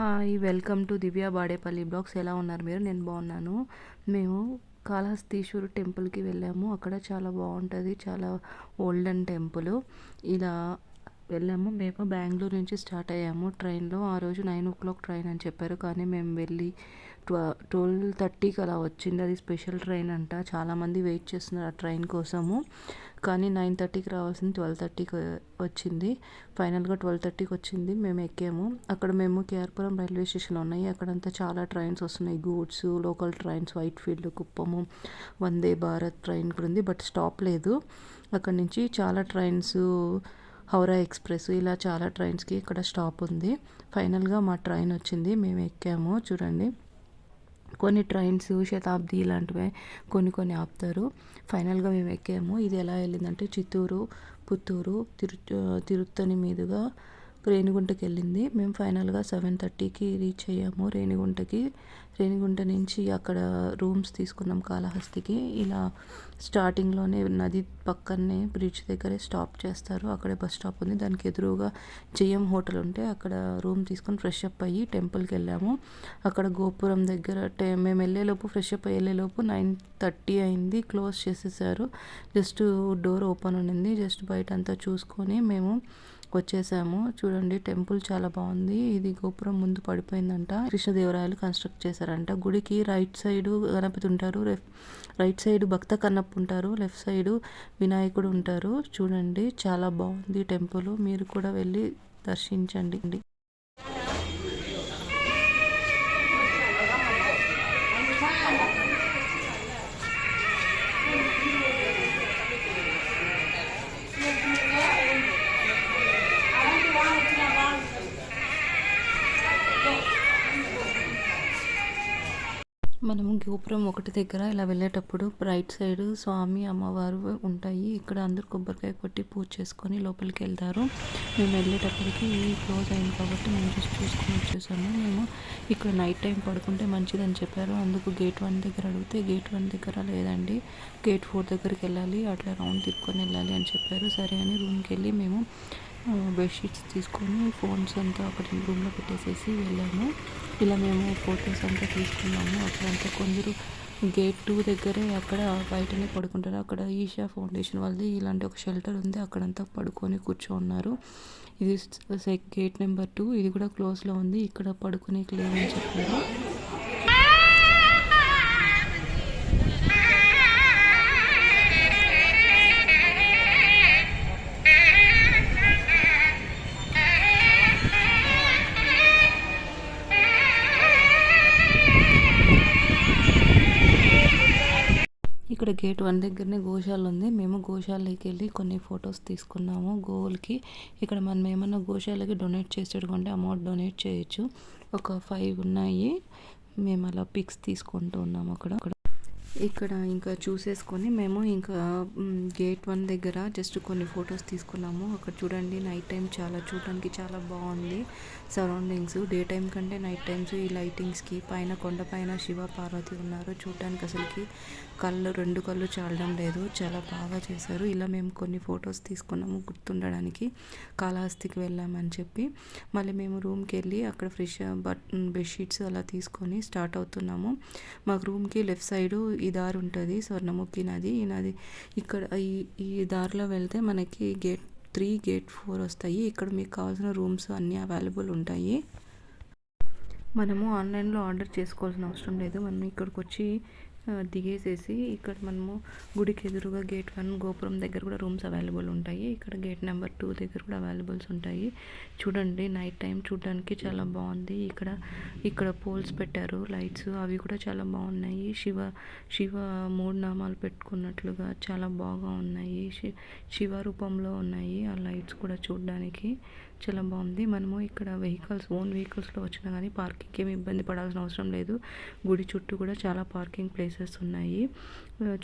Hi welcome to Divya Badepalli blogs. ఎలా ఉన్నారు మీరు? నేను బాగున్నాను. మేము కాళహస్తీశ్వరు టెంపుల్కి వెళ్ళాము. అక్కడ చాలా బాగుంటుంది. చాలా ఓల్డెన్ టెంపుల్. ఇలా వెళ్ళాము. మేము బెంగళూరు నుంచి స్టార్ట్ అయ్యాము. ట్రైన్లో ఆ రోజు నైన్ ఓ క్లాక్ ట్రైన్ అని చెప్పారు. కానీ మేము వెళ్ళి ట్వ ట్వెల్వ్ థర్టీకి అలా వచ్చింది. అది స్పెషల్ ట్రైన్ అంట. చాలామంది వెయిట్ చేస్తున్నారు ఆ ట్రైన్ కోసము. కానీ నైన్ థర్టీకి రావాల్సింది ట్వెల్వ్ థర్టీకి వచ్చింది. ఫైనల్గా ట్వెల్వ్ థర్టీకి వచ్చింది. మేము ఎక్కాము. అక్కడ మేము కేఆర్పురం రైల్వే స్టేషన్ ఉన్నాయి. అక్కడంతా చాలా ట్రైన్స్ వస్తున్నాయి. Goods local trains Whitefield Kuppam Vande Bharat train కూడా ఉంది. బట్ స్టాప్ లేదు. అక్కడ నుంచి చాలా ట్రైన్స్ హౌరా ఎక్స్ప్రెస్ ఇలా చాలా ట్రైన్స్కి ఇక్కడ స్టాప్ ఉంది. ఫైనల్గా మా ట్రైన్ వచ్చింది. మేము ఎక్కాము. చూడండి. కొన్ని ట్రైన్స్ శతాబ్ది ఇలాంటివి కొన్ని కొన్ని ఆపుతారు. ఫైనల్గా మేము ఎక్కాము. ఇది ఎలా వెళ్ళిందంటే చిత్తూరు పుత్తూరు తిరు తిరుత్తని మీదుగా రేణిగుంటకి వెళ్ళింది మేము ఫైనల్గా సెవెన్ థర్టీకి రీచ్ అయ్యాము. రేణిగుంటకి రేణిగుంట నుంచి అక్కడ రూమ్స్ తీసుకున్నాం కాళహస్తికి. ఇలా స్టార్టింగ్లోనే నది పక్కనే బ్రిడ్జ్ దగ్గరే స్టాప్ చేస్తారు. అక్కడే బస్ స్టాప్ ఉంది. దానికి ఎదురుగా జయం హోటల్ ఉంటే అక్కడ రూమ్ తీసుకొని ఫ్రెష్ అప్ అయ్యి టెంపుల్కి వెళ్ళాము. అక్కడ గోపురం దగ్గర మేము వెళ్ళేలోపు ఫ్రెష్ అప్ అయ్యేలోపు నైన్ థర్టీ అయింది. క్లోజ్ చేసేసారు. జస్ట్ డోర్ ఓపెన్ ఉండింది. జస్ట్ బయట అంతా చూసుకొని మేము వచ్చేసాము చూడండి టెంపుల్ చాలా బాగుంది. ఇది గోపురం ముందు పడిపోయిందంట. కృష్ణదేవరాయలు కన్స్ట్రక్ట్ చేశారంట. గుడికి రైట్ సైడ్ గణపతి ఉంటారు రైట్ సైడ్ భక్త కన్నప్ప ఉంటారు లెఫ్ట్ సైడ్ వినాయకుడు ఉంటారు. చూడండి చాలా బాగుంది టెంపుల్. మీరు కూడా వెళ్ళి దర్శించండి. మనము గోపురం ఒకటి దగ్గర ఇలా వెళ్ళేటప్పుడు రైట్ సైడ్ స్వామి అమ్మవారు ఉంటాయి. ఇక్కడ అందరు కొబ్బరికాయ కొట్టి పూజ చేసుకొని లోపలికి వెళ్తారు. మేము వెళ్ళేటప్పటికి క్లోజ్ అయింది కాబట్టి మేము జస్ట్ చూసుకొని వచ్చేసాము. మేము ఇక్కడ నైట్ టైం పడుకుంటే మంచిదని చెప్పారు. అందుకు గేట్ వన్ దగ్గర అడిగితే గేట్ వన్ దగ్గర లేదండి. గేట్ ఫోర్ దగ్గరికి వెళ్ళాలి. అట్లా రౌండ్ తిరుక్కొని వెళ్ళాలి అని చెప్పారు. సరే అని రూమ్కి వెళ్ళి మేము బెడ్షీట్స్ తీసుకొని ఫోన్స్ అంతా అక్కడ రూమ్లో పెట్టేసేసి వెళ్ళాము. ఇలా మేము ఫొటోస్ అంతా తీసుకున్నాము. అక్కడంతా కొందరు గేట్ టూ దగ్గరే అక్కడ బయటనే పడుకుంటారు. అక్కడ ఈషా ఫౌండేషన్ వాళ్ళది ఇలాంటి ఒక షెల్టర్ ఉంది. అక్కడంతా పడుకొని కూర్చోన్నారు. ఇది గేట్ నెంబర్ టూ. ఇది కూడా క్లోజ్లో ఉంది. ఇక్కడ పడుకునే లేదని చెప్పారు. గేట్ వన్ దగ్గరనే గోశాల ఉంది. మేము గోశాలకి వెళ్ళి కొన్ని ఫొటోస్ తీసుకున్నాము గోవులకి ఇక్కడ మనం ఏమన్నా గోశాలకి డొనేట్ చేసేటటువంటి అమౌంట్ డొనేట్ చేయొచ్చు. ఒక ఫైవ్ ఉన్నాయి. మేము అలా పిక్స్ తీసుకుంటూ ఉన్నాము అక్కడ. ఇక్కడ ఇంకా చూసేసుకొని మేము ఇంకా గేట్ వన్ దగ్గర జస్ట్ కొన్ని ఫొటోస్ తీసుకున్నాము. అక్కడ చూడండి నైట్ టైం చాలా చూడడానికి చాలా బాగుంది. సరౌండింగ్స్ డే టైం కంటే నైట్ టైమ్స్ ఈ లైటింగ్స్కి పైన కొండపైన శివ పార్వతి ఉన్నారు. చూడడానికి అసలుకి కళ్ళు రెండు కళ్ళు చాలడం లేదు. చాలా బాగా చేశారు. ఇలా మేము కొన్ని ఫొటోస్ తీసుకున్నాము గుర్తుండడానికి. కాళహస్తికి వెళ్ళామని చెప్పి. మళ్ళీ మేము రూమ్కి వెళ్ళి అక్కడ ఫ్రెష్ బట్ బెడ్షీట్స్ అలా తీసుకొని స్టార్ట్ అవుతున్నాము. మాకు రూమ్కి లెఫ్ట్ సైడు ఈ దారి ఉంటుంది స్వర్ణముఖి నది. ఈ నది ఇక్కడ ఈ ఈ దారిలో వెళ్తే మనకి గేట్ త్రీ గేట్ ఫోర్ వస్తాయి. ఇక్కడ మీకు కావాల్సిన రూమ్స్ అన్నీ అవైలబుల్ ఉంటాయి. మనము ఆన్లైన్లో ఆర్డర్ చేసుకోవాల్సిన అవసరం లేదు. మనం ఇక్కడికి వచ్చి దిగేసేసి ఇక్కడ మనము గుడికి ఎదురుగా గేట్ వన్ గోపురం దగ్గర కూడా రూమ్స్ అవైలబుల్ ఉంటాయి. ఇక్కడ గేట్ నెంబర్ టూ దగ్గర కూడా అవైలబుల్స్ ఉంటాయి. చూడండి నైట్ టైం చూడడానికి చాలా బాగుంది. ఇక్కడ ఇక్కడ పోల్స్ పెట్టారు లైట్స్ అవి కూడా చాలా బాగున్నాయి. శివ శివ మూడు నామాలు పెట్టుకున్నట్లుగా చాలా బాగా ఉన్నాయి. శివ రూపంలో ఉన్నాయి ఆ లైట్స్ కూడా చూడడానికి. చాలా బాగుంది. మనము ఇక్కడ వెహికల్స్ ఓన్ వెహికల్స్లో వచ్చినా కానీ పార్కింగ్కి ఏమి ఇబ్బంది పడాల్సిన అవసరం లేదు. గుడి చుట్టూ కూడా చాలా పార్కింగ్ ప్లేస్ ప్లేసెస్ ఉన్నాయి.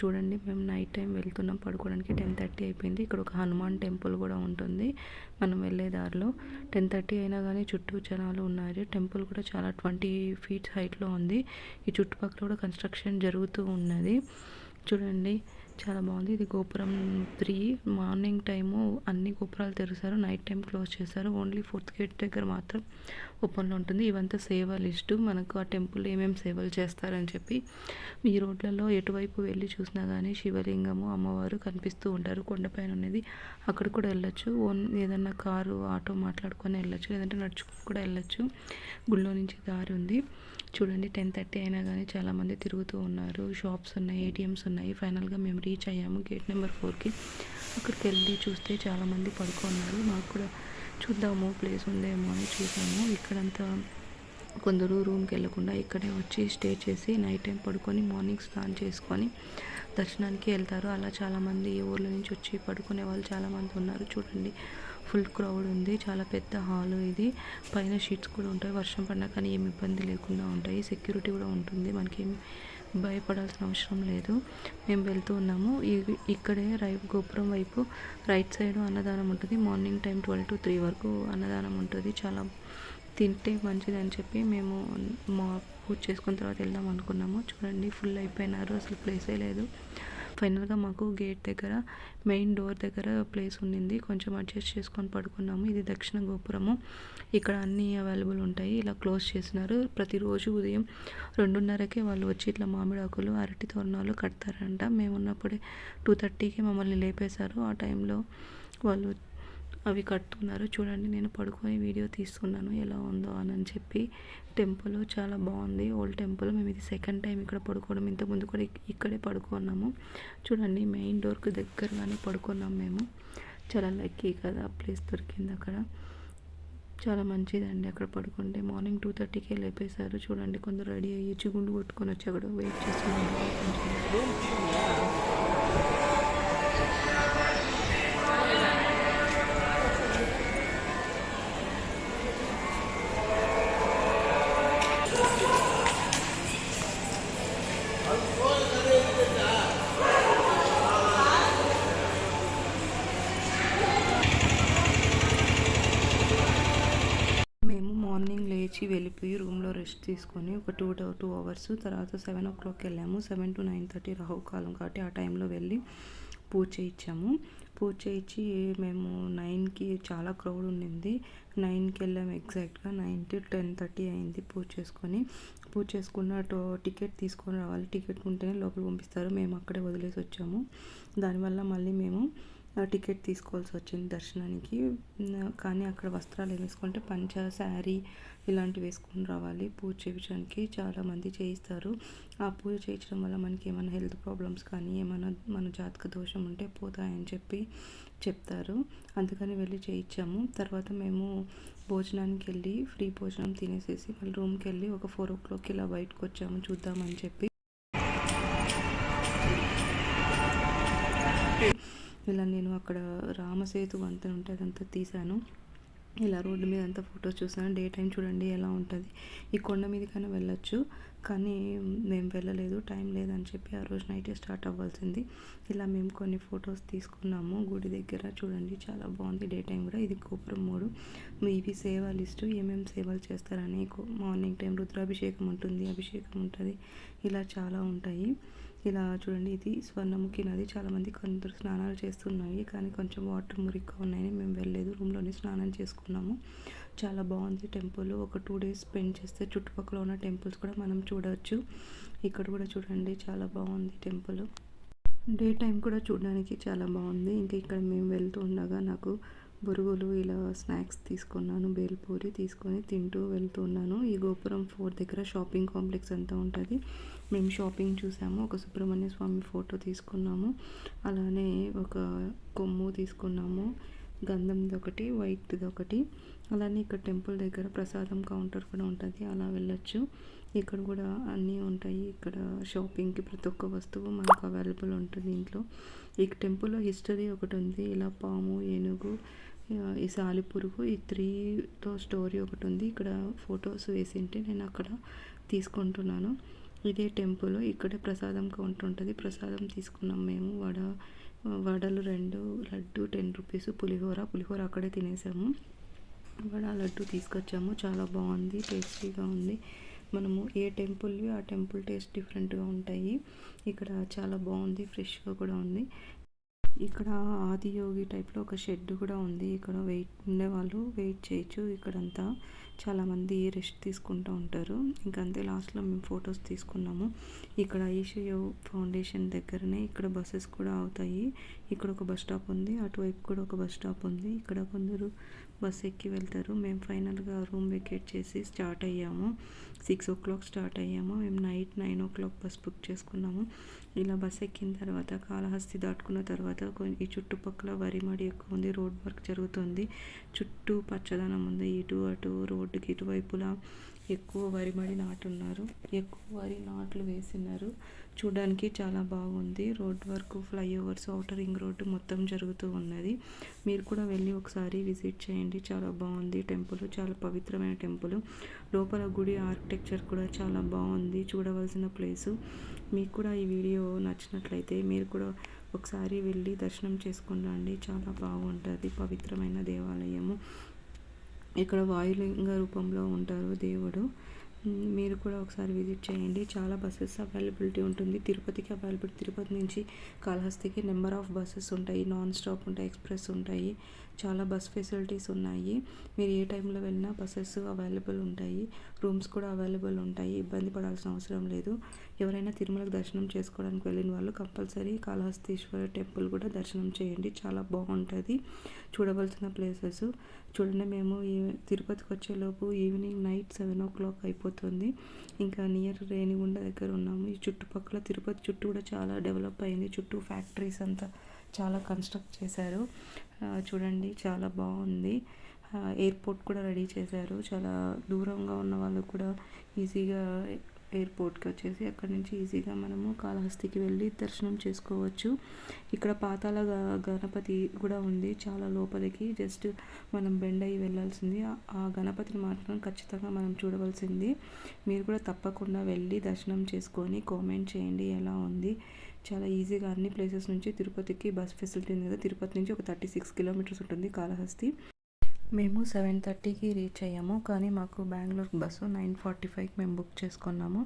చూడండి మేము నైట్ టైం వెళ్తున్నాం. పడుకోవడానికి టెన్ థర్టీ అయిపోయింది. ఇక్కడ ఒక హనుమాన్ టెంపుల్ కూడా ఉంటుంది. మనం వెళ్ళే దారిలో. టెన్ థర్టీ అయినా కానీ చుట్టూ జనాలు ఉన్నారు. టెంపుల్ కూడా చాలా ట్వంటీ ఫీట్స్ హైట్లో ఉంది. ఈ చుట్టుపక్కల కూడా కన్స్ట్రక్షన్ జరుగుతూ ఉన్నది. చూడండి చాలా బాగుంది. ఇది గోపురం త్రీ. మార్నింగ్ టైము అన్ని గోపురాలు తెరుస్తారు. నైట్ టైం క్లోజ్ చేస్తారు. ఓన్లీ ఫోర్త్ గేట్ దగ్గర మాత్రం ఓపెన్లో ఉంటుంది. ఇవంతా సేవ లిస్టు. మనకు ఆ టెంపుల్ ఏమేమి సేవలు చేస్తారని చెప్పి ఈ రోడ్లలో ఎటువైపు వెళ్ళి చూసినా కానీ శివలింగము అమ్మవారు కనిపిస్తూ ఉంటారు. కొండపైన ఉన్నది. అక్కడ కూడా వెళ్ళొచ్చు. ఓన్ ఏదన్నా కారు ఆటో మాట్లాడుకొని వెళ్ళొచ్చు. లేదంటే నడుచుకుని కూడా వెళ్ళొచ్చు. గుళ్ళో నుంచి దారి ఉంది. చూడండి టెన్ థర్టీ అయినా కానీ చాలామంది తిరుగుతూ ఉన్నారు. షాప్స్ ఉన్నాయి ఏటీఎమ్స్ ఉన్నాయి. ఫైనల్గా మేము రీచ్ అయ్యాము గేట్ నెంబర్ ఫోర్కి అక్కడికి వెళ్ళి చూస్తే చాలామంది పడుకున్నారు. మాకు కూడా చూద్దాము ప్లేస్ ఉందేమో అని చూసాము. ఇక్కడంతా కొందరు రూమ్కి వెళ్ళకుండా ఇక్కడే వచ్చి స్టే చేసి నైట్ టైం పడుకొని మార్నింగ్ స్నాన్ చేసుకొని దర్శనానికి వెళ్తారు. అలా చాలామంది ఈ ఊర్ల నుంచి వచ్చి పడుకునే వాళ్ళు చాలామంది ఉన్నారు. చూడండి ఫుల్ క్రౌడ్ ఉంది. చాలా పెద్ద హాల్ ఇది. పైన షీట్స్ కూడా ఉంటాయి. వర్షం పడినా కానీ ఏమి ఇబ్బంది లేకుండా ఉంటాయి. సెక్యూరిటీ కూడా ఉంటుంది. మనకి ఏమి భయపడాల్సిన అవసరం లేదు. మేము వెళ్తూ ఉన్నాము. ఇక్కడే రై గోపురం వైపు రైట్ సైడ్ అన్నదానం ఉంటుంది. Morning time twelve to three వరకు అన్నదానం ఉంటుంది. చాలా తింటే మంచిది అని చెప్పి మేము మా పూజ చేసుకున్న తర్వాత వెళ్దాం అనుకున్నాము. చూడండి ఫుల్ అయిపోయినారు. అసలు ప్లేసే లేదు. ఫైనల్గా మాకు గేట్ దగ్గర మెయిన్ డోర్ దగ్గర ప్లేస్ ఉండింది. కొంచెం అడ్జస్ట్ చేసుకొని పడుకున్నాము. ఇది దక్షిణ గోపురము. ఇక్కడ అన్నీ అవైలబుల్ ఉంటాయి. ఇలా క్లోజ్ చేసినారు. ప్రతిరోజు ఉదయం రెండున్నరకే వాళ్ళు వచ్చి ఇట్లా మామిడి ఆకులు అరటి తోరణాలు కడతారంట. మేము ఉన్నప్పుడే టూ థర్టీకి మమ్మల్ని లేపేశారు. ఆ టైంలో వాళ్ళు అవి కట్టుకున్నారు. చూడండి నేను పడుకొని వీడియో తీస్తున్నాను. ఎలా ఉందో అని చెప్పి టెంపుల్ చాలా బాగుంది. Old temple. మేము ఇది సెకండ్ టైం ఇక్కడ పడుకోవడం. ఇంతకుముందు కూడా ఇక్కడే పడుకున్నాము. చూడండి మెయిన్ డోర్కి దగ్గరగానే పడుకున్నాం మేము. చాలా లక్కీ కదా ప్లేస్ దొరికింది అక్కడ. చాలా మంచిదండి అక్కడ పడుకుంటే. మార్నింగ్ టూ థర్టీకే లేపేశారు. చూడండి కొందరు రెడీ అయ్యి చిగుండు కొట్టుకొని వచ్చి అక్కడ వెయిట్ చేస్తున్నారు. తీసుకొని ఒక టూ టూ అవర్స్ తర్వాత సెవెన్ ఓ క్లాక్కి వెళ్ళాము సెవెన్ టు నైన్ థర్టీ రాహుకాలం కాబట్టి ఆ టైంలో వెళ్ళి పూజ చేయించాము. పూజ చేయించి మేము నైన్కి చాలా క్రౌడ్ ఉండింది. నైన్కి వెళ్ళాము ఎగ్జాక్ట్గా నైన్ టు టెన్ థర్టీ అయింది పూజ చేసుకొని. పూజ చేసుకున్న టికెట్ తీసుకొని రావాలి. టికెట్ ఉంటేనే లోపల పంపిస్తారు. మేము అక్కడే వదిలేసి వచ్చాము. దానివల్ల మళ్ళీ మేము టికెట్ తీసుకోవాల్సి వచ్చింది దర్శనానికి. కానీ అక్కడ వస్త్రాలు వేసుకుంటే పంచ శారీ ఇలాంటివి వేసుకొని రావాలి. పూజ చేయించడానికి చాలామంది చేయిస్తారు. ఆ పూజ చేయించడం వల్ల మనకి ఏమైనా హెల్త్ ప్రాబ్లమ్స్ కానీ ఏమైనా మన జాతక దోషం ఉంటే పోతాయని చెప్పి చెప్తారు. అందుకని వెళ్ళి చేయించాము. తర్వాత మేము భోజనానికి వెళ్ళి ఫ్రీ భోజనం తినేసేసి మళ్ళీ రూమ్కి వెళ్ళి ఒక ఫోర్ ఓ క్లాక్కి ఇలా బయటకు వచ్చాము చూద్దామని చెప్పి. ఇలా నేను అక్కడ రామసేతు వంతెన ఉంటే అదంతా తీశాను. ఇలా రోడ్డు మీద అంతా ఫొటోస్ చూసాను డే టైం చూడండి ఎలా ఉంటుంది. ఈ కొండ మీదకైనా వెళ్ళొచ్చు కానీ మేము వెళ్ళలేదు టైం లేదని చెప్పి ఆ రోజు నైటే స్టార్ట్ అవ్వాల్సింది. ఇలా మేము కొన్ని ఫొటోస్ తీసుకున్నాము. గుడి దగ్గర చూడండి చాలా బాగుంది డే టైం కూడా. ఇది గోపురం మూడు. ఇవి సేవా లిస్టు. ఏమేమి సేవలు చేస్తారని మార్నింగ్ టైం రుద్రాభిషేకం ఉంటుంది అభిషేకం ఉంటుంది. ఇలా చాలా ఉంటాయి. ఇలా చూడండి ఇది స్వర్ణముఖి నది. చాలామంది కొందరు స్నానాలు చేస్తున్నాయి కానీ కొంచెం వాటర్ మురిగ్గా ఉన్నాయని మేము వెళ్ళలేదు. రూమ్లోనే స్నానం చేసుకున్నాము. చాలా బాగుంది టెంపుల్. ఒక టూ డేస్ స్పెండ్ చేస్తే చుట్టుపక్కల ఉన్న టెంపుల్స్ కూడా మనం చూడవచ్చు ఇక్కడ కూడా చూడండి చాలా బాగుంది టెంపుల్. డే టైం కూడా చూడడానికి చాలా బాగుంది. ఇంకా ఇక్కడ మేము వెళ్తూ ఉండగా నాకు బురుగులు ఇలా స్నాక్స్ తీసుకున్నాను బేల్పూరి తీసుకొని తింటూ వెళ్తున్నాను. ఈ గోపురం ఫోర్ దగ్గర షాపింగ్ కాంప్లెక్స్ అంతా ఉంటుంది. మేము షాపింగ్ చూసాము. ఒక సుబ్రహ్మణ్య స్వామి ఫోటో తీసుకున్నాము. అలానే ఒక కొమ్ము తీసుకున్నాము. గంధంది ఒకటి వైట్ది ఒకటి. అలానే ఇక్కడ టెంపుల్ దగ్గర ప్రసాదం కౌంటర్ కూడా ఉంటుంది. అలా వెళ్ళొచ్చు. ఇక్కడ కూడా అన్నీ ఉంటాయి. ఇక్కడ షాపింగ్కి ప్రతి ఒక్క వస్తువు మనకు అవైలబుల్ ఉంటుంది ఇంట్లో. ఈ టెంపుల్లో హిస్టరీ ఒకటి ఉంది. ఇలా పాము ఏనుగు ఈ సాలిపురుగు ఈ త్రీతో స్టోరీ ఒకటి ఉంది. ఇక్కడ ఫొటోస్ వేసింటే నేను అక్కడ తీసుకుంటున్నాను. ఇదే టెంపుల్ ఇక్కడే ప్రసాదం కౌంటర్ ఉంటుంది. ప్రసాదం తీసుకున్నాం మేము. వడ వడలు రెండు లడ్డు టెన్ రూపీస్ పులిహోర. పులిహోర అక్కడే తినేసాము. వడ లడ్డు తీసుకొచ్చాము. చాలా బాగుంది టేస్టీగా ఉంది. మనము ఏ టెంపుల్వి ఆ టెంపుల్ టేస్ట్ డిఫరెంట్గా ఉంటాయి. ఇక్కడ చాలా బాగుంది ఫ్రెష్గా కూడా ఉంది. ఇక్కడ ఆదియోగి టైప్లో ఒక షెడ్ కూడా ఉంది. ఇక్కడ వెయిట్ ఉండేవాళ్ళు వెయిట్ చేయొచ్చు. ఇక్కడంతా చాలామంది రెస్ట్ తీసుకుంటూ ఉంటారు. ఇంకంతే అంతే లాస్ట్లో మేము ఫొటోస్ తీసుకున్నాము. ఇక్కడ ఈషయో ఫౌండేషన్ దగ్గరనే ఇక్కడ బస్సెస్ కూడా అవుతాయి. ఇక్కడ ఒక బస్ స్టాప్ ఉంది. అటువైపు కూడా ఒక బస్ స్టాప్ ఉంది. ఇక్కడ కొందరు బస్ ఎక్కి వెళ్తారు. మేము ఫైనల్గా రూమ్ వెకేట్ చేసి స్టార్ట్ అయ్యాము. సిక్స్ ఓ క్లాక్ స్టార్ట్ అయ్యాము. మేము night nine o'clock bus book చేసుకున్నాము. ఇలా బస్ ఎక్కిన తర్వాత కాళహస్తి దాటుకున్న తర్వాత ఈ చుట్టుపక్కల వరి మడి ఎక్కువ ఉంది రోడ్ వర్క్ జరుగుతుంది. చుట్టూ పచ్చదనం ఉంది. ఇటు అటు రోడ్డుకి ఇటువైపులా ఎక్కువ వరి మడి నాటున్నారు. ఎక్కువ వరి నాట్లు వేసినారు. చూడడానికి చాలా బాగుంది. Road work flyovers outer ring road మొత్తం జరుగుతూ ఉన్నది. మీరు కూడా వెళ్ళి ఒకసారి విజిట్ చేయండి. చాలా బాగుంది. టెంపుల్ చాలా పవిత్రమైన టెంపుల్. లోపల గుడి ఆర్కిటెక్చర్ కూడా చాలా బాగుంది. చూడవలసిన ప్లేసు. మీకు కూడా ఈ వీడియో నచ్చినట్లయితే మీరు కూడా ఒకసారి వెళ్ళి దర్శనం చేసుకుని రండి. చాలా బాగుంటుంది. పవిత్రమైన దేవాలయము. ఇక్కడ వాయులింగ రూపంలో ఉంటారు దేవుడు. మీరు కూడా ఒకసారి విజిట్ చేయండి. చాలా బస్సెస్ అవైలబిలిటీ ఉంటుంది. తిరుపతికి అవైలబిలిటీ తిరుపతి నుంచి కాళహస్తికి నెంబర్ ఆఫ్ బస్సెస్ ఉంటాయి. నాన్ స్టాప్ ఉంటాయి ఎక్స్ప్రెస్ ఉంటాయి. చాలా బస్ ఫెసిలిటీస్ ఉన్నాయి. మీరు ఏ టైంలో వెళ్ళినా బస్సెస్ అవైలబుల్ ఉంటాయి. రూమ్స్ కూడా అవైలబుల్ ఉంటాయి. ఇబ్బంది పడాల్సిన అవసరం లేదు. ఎవరైనా తిరుమలకు దర్శనం చేసుకోవడానికి వెళ్ళిన వాళ్ళు కంపల్సరీ కాళహస్తీశ్వర టెంపుల్ కూడా దర్శనం చేయండి. చాలా బాగుంటుంది. చూడవలసిన ప్లేసెస్. చూడండి మేము ఈ తిరుపతికి వచ్చేలోపు evening night seven o'clock అయిపోతుంది. ఇంకా నియర్ రేణిగుండ దగ్గర ఉన్నాము. ఈ చుట్టుపక్కల తిరుపతి చుట్టూ కూడా చాలా డెవలప్ అయింది. చుట్టూ ఫ్యాక్టరీస్ అంతా చాలా కన్స్ట్రక్ట్ చేశారు. చూడండి చాలా బాగుంది. ఎయిర్పోర్ట్ కూడా రెడీ చేశారు. చాలా దూరంగా ఉన్న వాళ్ళు కూడా ఈజీగా ఎయిర్పోర్ట్కి వచ్చేసి అక్కడ నుంచి ఈజీగా మనము కాళహస్తికి వెళ్ళి దర్శనం చేసుకోవచ్చు. ఇక్కడ పాతాల గణపతి కూడా ఉంది చాలా లోపలికి. జస్ట్ మనం బెండ్ అయ్యి వెళ్ళాల్సింది. ఆ గణపతిని మాత్రం ఖచ్చితంగా మనం చూడవలసింది. మీరు కూడా తప్పకుండా వెళ్ళి దర్శనం చేసుకొని కామెంట్ చేయండి ఎలా ఉంది. చాలా ఈజీగా అన్ని ప్లేసెస్ నుంచి తిరుపతికి బస్ ఫెసిలిటీ ఉంది కదా తిరుపతి నుంచి ఒక థర్టీ సిక్స్ కిలోమీటర్స్ ఉంటుంది కాళహస్తి. మేము సెవెన్ థర్టీకి రీచ్ అయ్యాము కానీ మాకు బెంగళూరు బస్సు నైన్ ఫార్టీ ఫైవ్కి మేము బుక్ చేసుకున్నాము.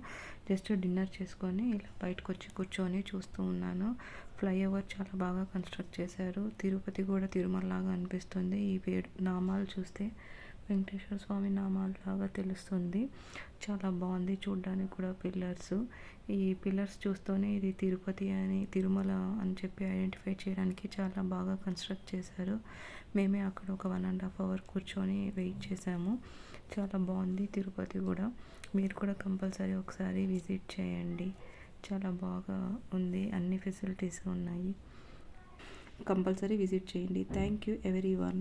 జస్ట్ డిన్నర్ చేసుకొని ఇలా బయటకు వచ్చి కూర్చొని చూస్తూ ఉన్నాను. ఫ్లైఓవర్ చాలా బాగా కన్స్ట్రక్ట్ చేశారు. తిరుపతి కూడా తిరుమల లాగా అనిపిస్తుంది. ఈ వేడు నామాలు చూస్తే వెంకటేశ్వర స్వామి నామాలాగా తెలుస్తుంది. చాలా బాగుంది చూడడానికి కూడా పిల్లర్స్. ఈ పిల్లర్స్ చూస్తూనే ఇది తిరుపతి అని తిరుమల అని చెప్పి ఐడెంటిఫై చేయడానికి చాలా బాగా కన్స్ట్రక్ట్ చేశారు. మేమే అక్కడ ఒక వన్ అండ్ హాఫ్ అవర్ కూర్చొని వెయిట్ చేసాము చాలా బాగుంది తిరుపతి కూడా. మీరు కూడా కంపల్సరీ ఒకసారి విజిట్ చేయండి. చాలా బాగా ఉంది అన్ని ఫెసిలిటీస్ ఉన్నాయి. కంపల్సరీ విజిట్ చేయండి. Thank you everyone